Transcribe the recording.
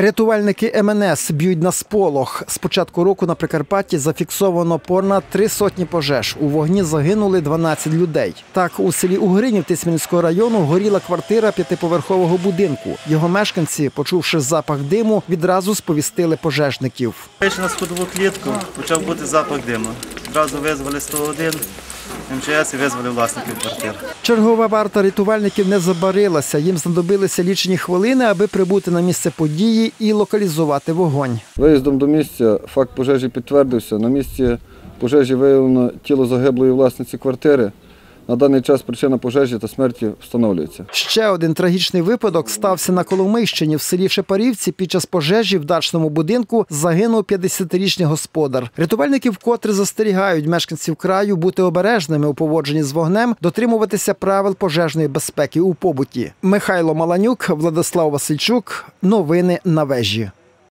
Рятувальники МНС б'ють на сполох. З початку року на Прикарпатті зафіксовано понад три сотні пожеж. У вогні загинули 12 людей. Так, у селі Угринів Тисмінського району горіла квартира п'ятиповерхового будинку. Його мешканці, почувши запах диму, відразу сповістили пожежників. На сходову клітку, почав бути запах диму. Одразу визвали 101, МЧС і визвали власників квартир. Чергова варта рятувальників не забарилася. Їм знадобилися лічені хвилини, аби прибути на місце події і локалізувати вогонь. Виїздом до місця факт пожежі підтвердився. На місці пожежі виявлено тіло загиблої власниці квартири. На даний час причина пожежі та смерті встановлюється. Ще один трагічний випадок стався на Коломийщині. В селі Шепарівці під час пожежі в дачному будинку загинув 50-річний господар. Рятувальники вкотре застерігають мешканців краю бути обережними у поводженні з вогнем, дотримуватися правил пожежної безпеки у побуті. Михайло Маланюк, Владислав Васильчук. Новини на вежі.